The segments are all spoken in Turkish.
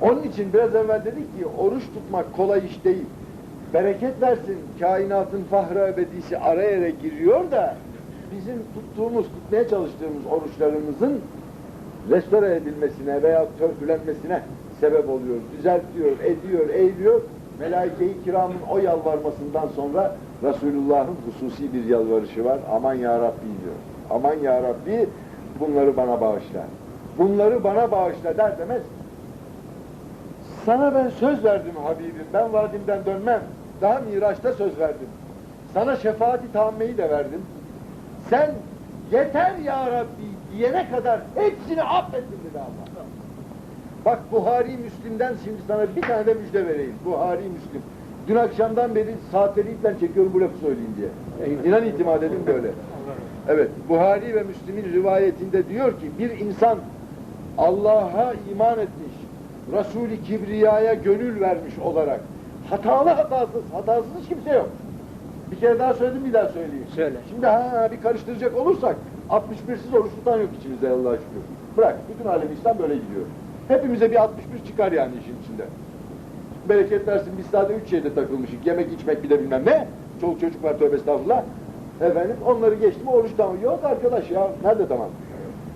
Onun için biraz evvel dedik ki oruç tutmak kolay iş değil. Bereket versin kainatın fahra ebedisi araya giriyor da bizim tuttuğumuz, tutmaya çalıştığımız oruçlarımızın restore edilmesine veya törpülenmesine sebep oluyor. Düzeltiyor, ediyor, eğiliyor. Melaike-i kiramın o yalvarmasından sonra Resulullah'ın hususi bir yalvarışı var. Aman ya Rabbi diyor. Aman ya Rabbi bunları bana bağışla. Bunları bana bağışla der demez. Sana ben söz verdim Habibim. Ben vaadimden dönmem. Daha Miraç'ta söz verdim. Sana şefaati tammeyi de verdim. Sen yeter ya Rabbi diyene kadar hepsini affettin dedi Allah. Bak Buhari Müslim'den şimdi sana bir tane de müjde vereyim. Buhari Müslim. Dün akşamdan beri saatleriyle çekiyorum bu lafı söyleyeyim diye. İnan itimat edin böyle. Evet, Buhari ve Müslim'in rivayetinde diyor ki bir insan Allah'a iman etmiş, Resul-i Kibriya'ya gönül vermiş olarak hatalı hatasız, hatasız hiç kimse yok. Bir kere daha söyledim bir daha söyleyeyim. Söyle. Şimdi ha bir karıştıracak olursak 61'siz oruç tutan yok içimizde Allah'a şükür. Bırak bütün alem İslam böyle gidiyor. Hepimize bir 61 çıkar yani işin içinde. Bereket versin biz sadece üç şeyde takılmışık. Yemek içmek bir de bilmem ne. Çoluk çocuk var tövbe estağfurullah. Efendim onları geçtim oruç tamam. Yok arkadaş ya nerede tamam.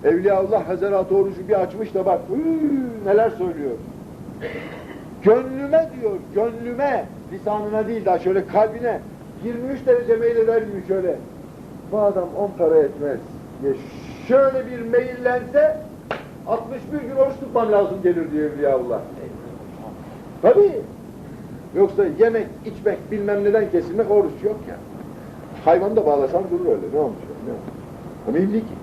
Evliyaullah Hazaratı orucu bir açmış da bak hıı, neler söylüyor. Gönlüme diyor, gönlüme, lisanına değil daha şöyle kalbine 23 derece meyleder gibi şöyle. Bu adam 10 para etmez. Ya şöyle bir meyillense 61 gün oruç tutmam lazım gelir diyor Evliyaullah. Tabii. Yoksa yemek, içmek, bilmem neden kesilmek oruç yok ya. Hayvanı da bağlasan durur öyle. Ne olmuş? Ne olmuş? Ama evli ki.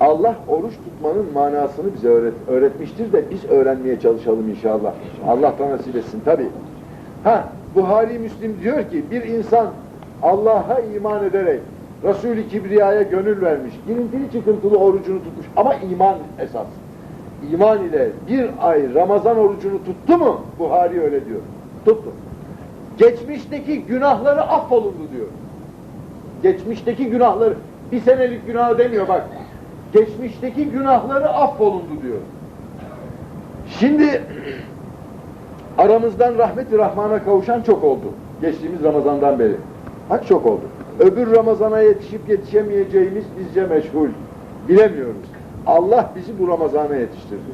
Allah oruç tutmanın manasını bize öğret, öğretmiştir de biz öğrenmeye çalışalım inşallah. Allah da nasip etsin tabi. Ha, Buhari Müslim diyor ki bir insan Allah'a iman ederek Resul-i Kibriya'ya gönül vermiş, girintili çıkıntılı orucunu tutmuş ama iman esas. İman ile bir ay Ramazan orucunu tuttu mu? Buhari öyle diyor. Tuttu. Geçmişteki günahları affolundu diyor. Geçmişteki günahları, bir senelik günah demiyor bak. Geçmişteki günahları affolundu diyor. Şimdi aramızdan rahmeti rahmana kavuşan çok oldu. Geçtiğimiz Ramazan'dan beri. Bak çok oldu. Öbür Ramazan'a yetişip yetişemeyeceğimiz bizce meşgul. Bilemiyoruz. Allah bizi bu Ramazan'a yetiştirdi.